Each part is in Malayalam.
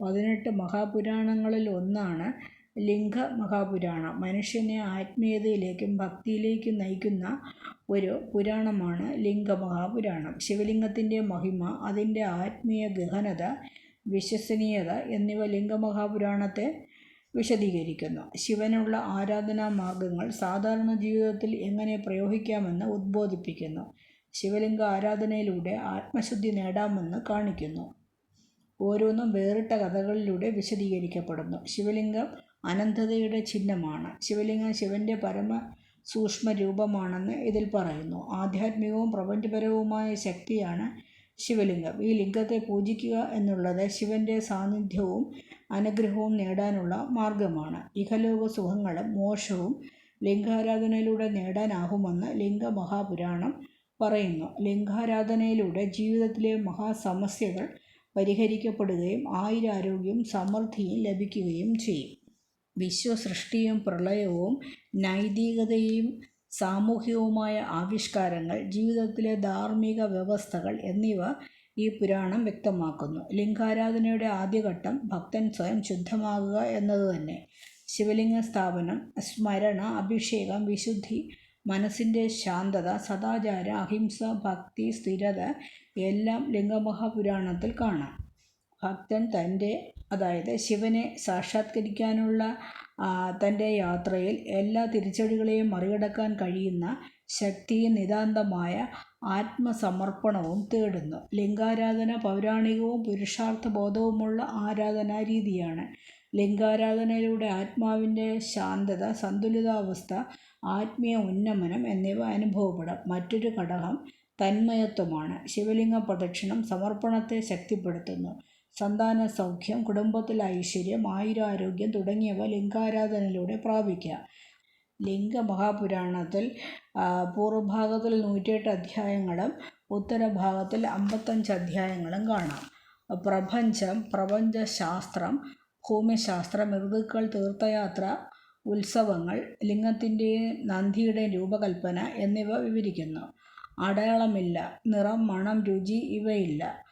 പതിനെട്ട് മഹാപുരാണങ്ങളിൽ ഒന്നാണ് ലിംഗ മഹാപുരാണം മനുഷ്യനെ ആത്മീയതയിലേക്കും ഭക്തിയിലേക്കും നയിക്കുന്ന ഒരു പുരാണമാണ് ലിംഗ മഹാപുരാണം ശിവലിംഗത്തിന്റെ മഹിമ അതിന്റെ ആത്മീയ ഗഹനത വിശ്വസനീയത എന്നിവ ലിംഗ മഹാപുരാണത്തെ വിശദീകരിക്കുന്നു. ശിവനുള്ള ആരാധനാ മാർഗങ്ങൾ സാധാരണ ജീവിതത്തിൽ എങ്ങനെ പ്രയോഗിക്കാമെന്ന് ഉദ്ബോധിപ്പിക്കുന്നു. ശിവലിംഗ ആരാധനയിലൂടെ ആത്മശുദ്ധി നേടാമെന്ന് കാണിക്കുന്നു. ഓരോന്നും വേറിട്ട കഥകളിലൂടെ വിശദീകരിക്കപ്പെടുന്നു. ശിവലിംഗം അനന്തതയുടെ ചിഹ്നമാണ്. ശിവലിംഗം ശിവന്റെ പരമ സൂക്ഷ്മ രൂപമാണെന്ന് ഇതിൽ പറയുന്നു. ആധ്യാത്മികവും പ്രപഞ്ചപരവുമായ ശക്തിയാണ് ശിവലിംഗം. ഈ ലിംഗത്തെ പൂജിക്കുക എന്നുള്ളത് ശിവന്റെ സാന്നിധ്യവും അനുഗ്രഹവും നേടാനുള്ള മാർഗമാണ്. ഇഹലോക സുഖങ്ങളും മോക്ഷവും ലിംഗാരാധനയിലൂടെ നേടാനാകുമെന്ന് ലിംഗ മഹാപുരാണം പറയുന്നു. ലിംഗാരാധനയിലൂടെ ജീവിതത്തിലെ മഹാസമസ്യകൾ പരിഹരിക്കപ്പെടുകയും ആയുരാരോഗ്യവും സമൃദ്ധിയും ലഭിക്കുകയും ചെയ്യും. വിശ്വസൃഷ്ടിയും പ്രളയവും നൈതികതയും സാമൂഹികവുമായ ആവിഷ്കാരങ്ങൾ ജീവിതത്തിലെ ധാർമ്മിക വ്യവസ്ഥകൾ എന്നിവ ഈ പുരാണം വ്യക്തമാക്കുന്നു. ലിംഗാരാധനയുടെ ആദ്യഘട്ടം ഭക്തൻ സ്വയം ശുദ്ധമാകുക എന്നത് തന്നെ ശിവലിംഗ സ്ഥാപനം സ്മരണ അഭിഷേകം വിശുദ്ധി മനസ്സിന്റെ ശാന്തത സദാചാര അഹിംസ ഭക്തി സ്ഥിരത എല്ലാം ലിംഗമഹാപുരാണത്തിൽ കാണാം. ഭക്തൻ തന്റെ അതായത് ശിവനെ സാക്ഷാത്കരിക്കാനുള്ള തന്റെ യാത്രയിൽ എല്ലാ തിരിച്ചടികളെയും മറികടക്കാൻ കഴിയുന്ന ശക്തി നിതാന്തമായ ആത്മസമർപ്പണവും തേടുന്നു. ലിംഗാരാധന പൗരാണികവും പുരുഷാർത്ഥ ബോധവുമുള്ള ആരാധനാ രീതിയാണ്. ലിംഗാരാധനയിലൂടെ ആത്മാവിന്റെ ശാന്തത സന്തുലിതാവസ്ഥ ആത്മീയ ഉന്നമനം എന്നിവ അനുഭവപ്പെടാം. മറ്റൊരു ഘടകം തന്മയത്വമാണ്. ശിവലിംഗ പ്രദക്ഷിണം സമർപ്പണത്തെ ശക്തിപ്പെടുത്തുന്നു. സന്താന സൗഖ്യം കുടുംബത്തിൽ ഐശ്വര്യം ആയുരാരോഗ്യം തുടങ്ങിയവ ലിംഗാരാധനയിലൂടെ പ്രാപിക്കാം ലിംഗ മഹാപുരാണത്തിൽ പൂർവഭാഗത്തിൽ നൂറ്റിയെട്ട് അധ്യായങ്ങളും ഉത്തരഭാഗത്തിൽ അമ്പത്തഞ്ച് അധ്യായങ്ങളും കാണാം. പ്രപഞ്ചം പ്രപഞ്ചശാസ്ത്രം ഭൂമിശാസ്ത്രം ഋതുക്കൾ തീർത്ഥയാത്ര ഉത്സവങ്ങൾ ലിംഗത്തിന്റെയും നന്ദിയുടെയും രൂപകൽപ്പന എന്നിവ വിവരിക്കുന്നു. അടയാളമില്ല. നിറം മണം രുചി ഇവയില്ല.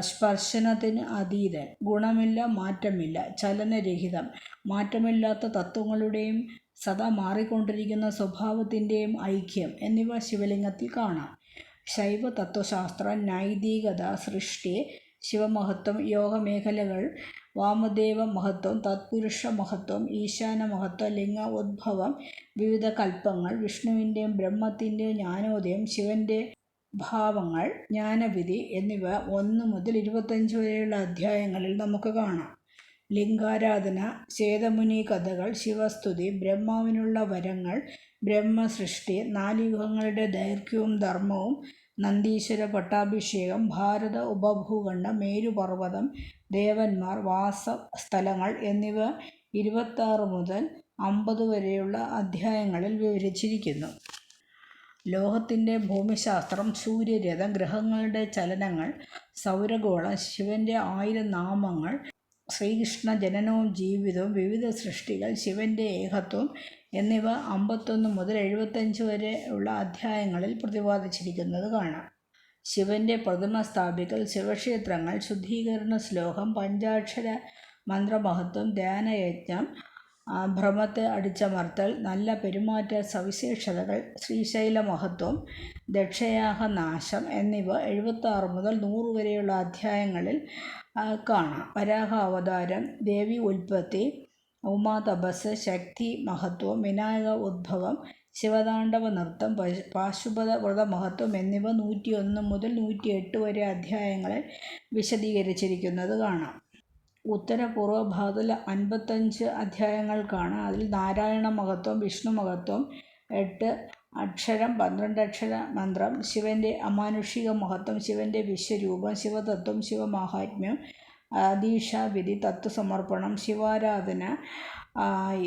സ്പർശനത്തിന് അതീതൻ. ഗുണമില്ല മാറ്റമില്ല. ചലനരഹിതം. മാറ്റമില്ലാത്ത തത്വങ്ങളുടെയും സദാ മാറിക്കൊണ്ടിരിക്കുന്ന സ്വഭാവത്തിന്റെയും ഐക്യം എന്നിവ ശിവലിംഗത്തിൽ കാണാം. ശൈവ തത്വശാസ്ത്ര നൈതികത സൃഷ്ടി ശിവമഹത്വം യോഗമേഖലകൾ വാമദേവ മഹത്വം തത്പുരുഷ മഹത്വം ഈശാന മഹത്വം ലിംഗ ഉദ്ഭവം വിവിധ കൽപ്പങ്ങൾ വിഷ്ണുവിന്റെയും ബ്രഹ്മത്തിന്റെയും ജ്ഞാനോദയം ശിവന്റെ ഭാവങ്ങൾ ജ്ഞാനവിധി എന്നിവ ഒന്ന് മുതൽ ഇരുപത്തഞ്ച് വരെയുള്ള അധ്യായങ്ങളിൽ നമുക്ക് കാണാം. ലിംഗാരാധന ചേതമുനി കഥകൾ ശിവസ്തുതി ബ്രഹ്മാവിനുള്ള വരങ്ങൾ ബ്രഹ്മസൃഷ്ടി നാലിയുഗങ്ങളുടെ ദൈർഘ്യവും ധർമ്മവും നന്ദീശ്വര പട്ടാഭിഷേകം ഭാരത ഉപഭൂഖണ്ഡം മേരുപർവതം ദേവന്മാർ വാസ സ്ഥലങ്ങൾ എന്നിവ ഇരുപത്താറ് മുതൽ അമ്പത് വരെയുള്ള അധ്യായങ്ങളിൽ വിവരിച്ചിരിക്കുന്നു. ലോഹത്തിന്റെ ഭൂമിശാസ്ത്രം സൂര്യരഥം ഗ്രഹങ്ങളുടെ ചലനങ്ങൾ സൗരഗോളം ശിവന്റെ ആയിരം നാമങ്ങൾ ശ്രീകൃഷ്ണ ജനനവും ജീവിതവും വിവിധ സൃഷ്ടികൾ ശിവന്റെ ഏകത്വം എന്നിവ അമ്പത്തൊന്ന് മുതൽ എഴുപത്തഞ്ച് വരെ ഉള്ള അധ്യായങ്ങളിൽ പ്രതിപാദിച്ചിരിക്കുന്നത് കാണാം. ശിവന്റെ പ്രതിമ സ്ഥാപിക്കൽ ശിവക്ഷേത്രങ്ങൾ ശുദ്ധീകരണ ശ്ലോകം പഞ്ചാക്ഷര മന്ത്രമഹത്വം ധ്യാനയജ്ഞം ഭ്രമത്തെ അടിച്ചമർത്തൽ നല്ല പെരുമാറ്റ സവിശേഷതകൾ ശ്രീശൈല മഹത്വം ദക്ഷയാഹ നാശം എന്നിവ എഴുപത്താറ് മുതൽ നൂറ് വരെയുള്ള അധ്യായങ്ങളിൽ കാണാം. വരാഹ അവതാരം ദേവി ഉൽപ്പത്തി ഉമാ തപസ് ശക്തി മഹത്വം വിനായക ഉദ്ഭവം ശിവതാണ്ഡവ നൃത്തം പാശുപത വ്രത മഹത്വം എന്നിവ നൂറ്റിയൊന്ന് മുതൽ നൂറ്റിയെട്ട് വരെ അധ്യായങ്ങളിൽ വിശദീകരിച്ചിരിക്കുന്നത് കാണാം. ഉത്തരപൂർവ ഭാഗത്തിൽ അൻപത്തഞ്ച് അധ്യായങ്ങൾ അതിൽ നാരായണ മഹത്വം വിഷ്ണു മഹത്വം എട്ട് അക്ഷരം പന്ത്രണ്ട് അക്ഷര മന്ത്രം ശിവന്റെ അമാനുഷിക മഹത്വം ശിവന്റെ വിശ്വരൂപം ശിവതത്വം ശിവമാഹാത്മ്യം ദീക്ഷാവിധി തത്വസമർപ്പണം ശിവാരാധന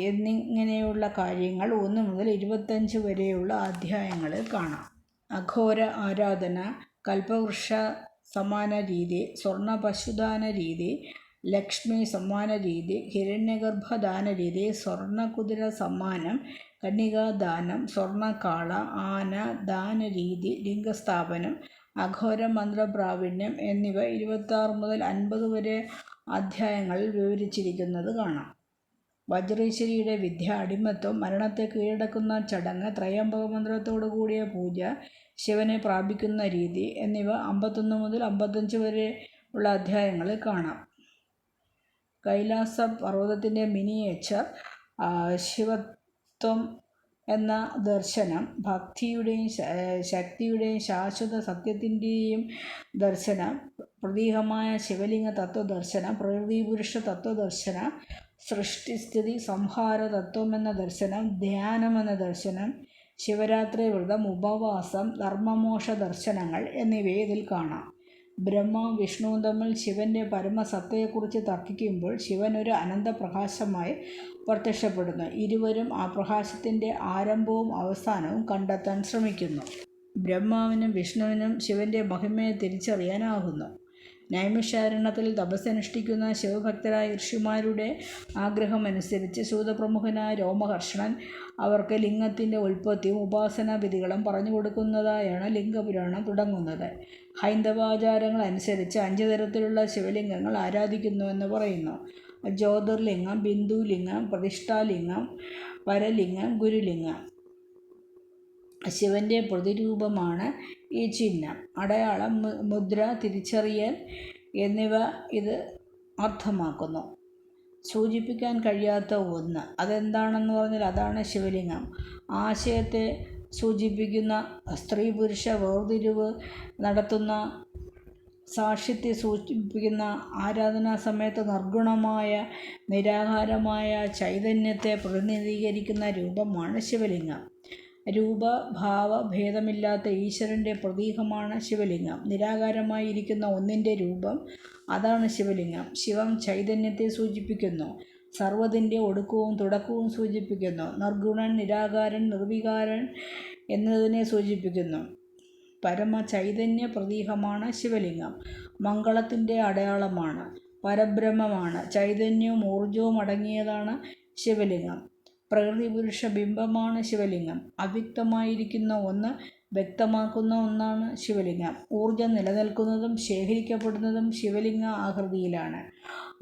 എന്നിങ്ങനെയുള്ള കാര്യങ്ങൾ ഒന്ന് മുതൽ ഇരുപത്തഞ്ച് വരെയുള്ള അധ്യായങ്ങളിൽ കാണാം. അഘോര ആരാധന കൽപ്പവൃക്ഷ സമാന രീതി സ്വർണ പശുദാന രീതി ലക്ഷ്മി സമ്മാന രീതി ഹിരണ്യഗർഭദാന രീതി സ്വർണകുതിര സമ്മാനം കന്യകാദാനം സ്വർണക്കാള ആന ദാനരീതി ലിംഗസ്ഥാപനം അഘോര മന്ത്രപ്രാവീണ്യം എന്നിവ ഇരുപത്താറ് മുതൽ അൻപത് വരെ അധ്യായങ്ങളിൽ വിവരിച്ചിരിക്കുന്നത് കാണാം. വജ്രേശ്വരിയുടെ വിദ്യ അടിമത്വം മരണത്തെ കീഴടക്കുന്ന ചടങ്ങ് ത്രയംബക മന്ത്രത്തോടു കൂടിയ പൂജ ശിവനെ പ്രാപിക്കുന്ന രീതി എന്നിവ അമ്പത്തൊന്ന് മുതൽ അമ്പത്തഞ്ച് വരെ ഉള്ള അധ്യായങ്ങളിൽ കാണാം. കൈലാസ പർവതത്തിന്റെ മിനിയേച്ചർ ശിവത്വം എന്ന ദർശനം ഭക്തിയുടെയും ശക്തിയുടെയും ശാശ്വത സത്യത്തിന്റെയും ദർശനം പ്രതീകമായ ശിവലിംഗ തത്വദർശനം പ്രകൃതിപുരുഷ തത്വദർശനം സൃഷ്ടിസ്ഥിതി സംഹാര തത്വം എന്ന ദർശനം ധ്യാനം എന്ന ദർശനം ശിവരാത്രി വ്രതം ഉപവാസം ധർമ്മമോക്ഷ ദർശനങ്ങൾ എന്നിവയെ ഇതിൽ കാണാം. ബ്രഹ്മവും വിഷ്ണുവും തമ്മിൽ ശിവന്റെ പരമസത്തയെക്കുറിച്ച് തർക്കിക്കുമ്പോൾ ശിവൻ ഒരു അനന്തപ്രകാശമായി പ്രത്യക്ഷപ്പെടുന്നു. ഇരുവരും ആ പ്രകാശത്തിന്റെ ആരംഭവും അവസാനവും കണ്ടെത്താൻ ശ്രമിക്കുന്നു. ബ്രഹ്മാവിനും വിഷ്ണുവിനും ശിവന്റെ മഹിമയെ തിരിച്ചറിയാനാകുന്നു. നൈമിഷാരണ്യത്തിൽ തപസ്സനുഷ്ഠിക്കുന്ന ശിവഭക്തരായ ഋഷിമാരുടെ ആഗ്രഹമനുസരിച്ച് സൂതപ്രമുഖനായ രോമഹർഷണൻ അവർക്ക് ലിംഗത്തിന്റെ ഉൽപ്പത്തിയും ഉപാസനാവിധികളും പറഞ്ഞു കൊടുക്കുന്നതായാണ് ലിംഗപുരാണം തുടങ്ങുന്നത്. ഹൈന്ദവാചാരങ്ങൾ അനുസരിച്ച് അഞ്ച് തരത്തിലുള്ള ശിവലിംഗങ്ങൾ ആരാധിക്കുന്നുവെന്ന് പറയുന്നു. ജ്യോതിർലിംഗം ബിന്ദുലിംഗം പ്രതിഷ്ഠാലിംഗം വരലിംഗം ഗുരുലിംഗം. ശിവന്റെ പ്രതിരൂപമാണ് ഈ ചിഹ്നം. അടയാളം മുദ്ര തിരിച്ചറിയൽ എന്നിവ ഇത് അർത്ഥമാക്കുന്നു. സൂചിപ്പിക്കാൻ കഴിയാത്ത ഒന്ന്. അതെന്താണെന്ന് പറഞ്ഞാൽ അതാണ് ശിവലിംഗം. ആശയത്തെ സൂചിപ്പിക്കുന്ന സ്ത്രീ പുരുഷ വേർതിരിവ് നടത്തുന്ന സാക്ഷ്യത്തെ സൂചിപ്പിക്കുന്ന ആരാധനാ സമയത്ത് നിർഗുണമായ നിരാകാരമായ ചൈതന്യത്തെ പ്രതിനിധീകരിക്കുന്ന രൂപമാണ് ശിവലിംഗം. രൂപഭാവ ഭേദമില്ലാത്ത ഈശ്വരന്റെ പ്രതീകമാണ് ശിവലിംഗം. നിരാകാരമായിരിക്കുന്ന ഒന്നിന്റെ രൂപം അതാണ് ശിവലിംഗം. ശിവം ചൈതന്യത്തെ സൂചിപ്പിക്കുന്നു. സർവതിന്റെ ഒടുക്കവും തുടക്കവും സൂചിപ്പിക്കുന്നു. നിർഗുണൻ നിരാകാരൻ നിർവികാരൻ എന്നതിനെ സൂചിപ്പിക്കുന്നു. പരമ ചൈതന്യ പ്രതീകമാണ് ശിവലിംഗം. മംഗളത്തിന്റെ അടയാളമാണ്. പരബ്രഹ്മമാണ്. ചൈതന്യവും ഊർജവും അടങ്ങിയതാണ് ശിവലിംഗം. പ്രകൃതി പുരുഷ ബിംബമാണ് ശിവലിംഗം. അവ്യക്തമായിരിക്കുന്ന ഒന്ന് വ്യക്തമാക്കുന്ന ഒന്നാണ് ശിവലിംഗം. ഊർജം നിലനിൽക്കുന്നതും ശേഖരിക്കപ്പെടുന്നതും ശിവലിംഗ ആകൃതിയിലാണ്.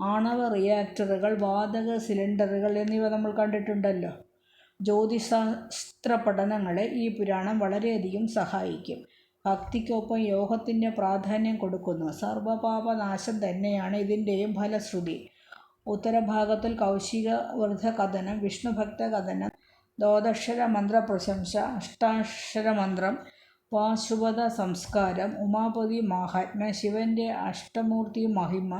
ആണവ റിയാക്ടറുകൾ വാതക സിലിണ്ടറുകൾ എന്നിവ നമ്മൾ കണ്ടിട്ടുണ്ടല്ലോ. ജ്യോതിശാസ്ത്ര പഠനങ്ങളെ ഈ പുരാണം വളരെയധികം സഹായിക്കും. ഭക്തിക്കൊപ്പം യോഗത്തിന്റെ പ്രാധാന്യം കൊടുക്കുന്നു. സർവപാപനാശം തന്നെയാണ് ഇതിന്റെയും ഫലശ്രുതി. ഉത്തരഭാഗത്തിൽ കൗശിക കഥനം വിഷ്ണുഭക്ത കഥനം ദ്വാദക്ഷര മന്ത്രപ്രശംസ അഷ്ടാക്ഷരമന്ത്രം പാശുപത സംസ്കാരം ഉമാപതി മഹാത്മ ശിവന്റെ അഷ്ടമൂർത്തി മഹിമ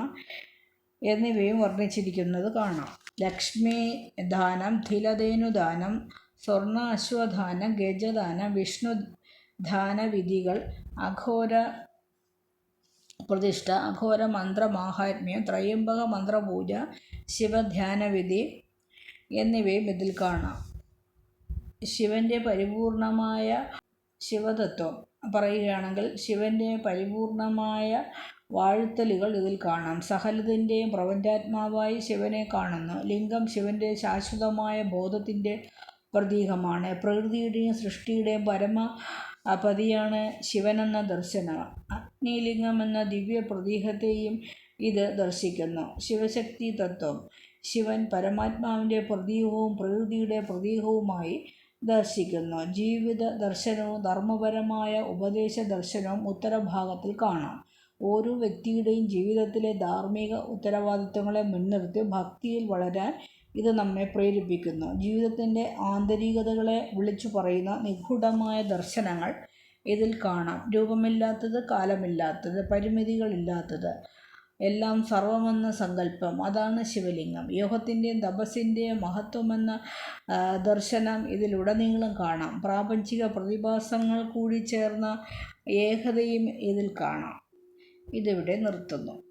എന്നിവയും വർണിച്ചിരിക്കുന്നത് കാണാം. ലക്ഷ്മി ദാനം ധിലധേനുദാനം സ്വർണ അശ്വദാനം ഗജദാനം വിഷ്ണു ദാനവിധികൾ അഘോര പ്രതിഷ്ഠ അഘോര മന്ത്രമാഹാത്മ്യം ത്രയംബക മന്ത്രപൂജ ശിവധ്യാനവിധി എന്നിവയും ഇതിൽ കാണാം. ശിവന്റെ പരിപൂർണമായ ശിവതത്വം പറയുകയാണെങ്കിൽ ശിവന്റെ പരിപൂർണമായ വാഴ്ത്തലുകൾ ഇതിൽ കാണാം. സഹലതിന്റെയും പ്രപഞ്ചാത്മാവായി ശിവനെ കാണുന്നു. ലിംഗം ശിവന്റെ ശാശ്വതമായ ബോധത്തിന്റെ പ്രതീകമാണ്. പ്രകൃതിയുടെയും സൃഷ്ടിയുടെയും പരമ പതിയാണ് ശിവനെന്ന ദർശനം. അഗ്നിലിംഗം എന്ന ദിവ്യ പ്രതീകത്തെയും ഇത് ദർശിക്കുന്നു. ശിവശക്തി തത്വം. ശിവൻ പരമാത്മാവിന്റെ പ്രതീകവും പ്രകൃതിയുടെ പ്രതീകവുമായി ദർശിക്കുന്നു. ജീവിത ദർശനവും ധർമ്മപരമായ ഉപദേശ ദർശനവും ഉത്തരഭാഗത്തിൽ കാണാം. ഓരോ വ്യക്തിയുടെയും ജീവിതത്തിലെ ധാർമ്മിക ഉത്തരവാദിത്തങ്ങളെ മുൻനിർത്തി ഭക്തിയിൽ വളരാൻ ഇത് നമ്മെ പ്രേരിപ്പിക്കുന്നു. ജീവിതത്തിന്റെ ആന്തരികതകളെ വിളിച്ചു പറയുന്ന നിഗൂഢമായ ദർശനങ്ങൾ ഇതിൽ കാണാം. രൂപമില്ലാത്തത് കാലമില്ലാത്തത് പരിമിതികളില്ലാത്തത്. എല്ലാം സർവമെന്ന സങ്കല്പം. അതാണ് ശിവലിംഗം. യോഗത്തിന്റെയും തപസ്സിന്റെയും മഹത്വമെന്ന ദർശനം ഇതിലുടനീളം കാണാം. പ്രാപഞ്ചിക പ്രതിഭാസങ്ങൾ കൂടി ചേർന്ന ഏകതയും ഇതിൽ കാണാം. ഇതിവിടെ നിർത്തുന്നു.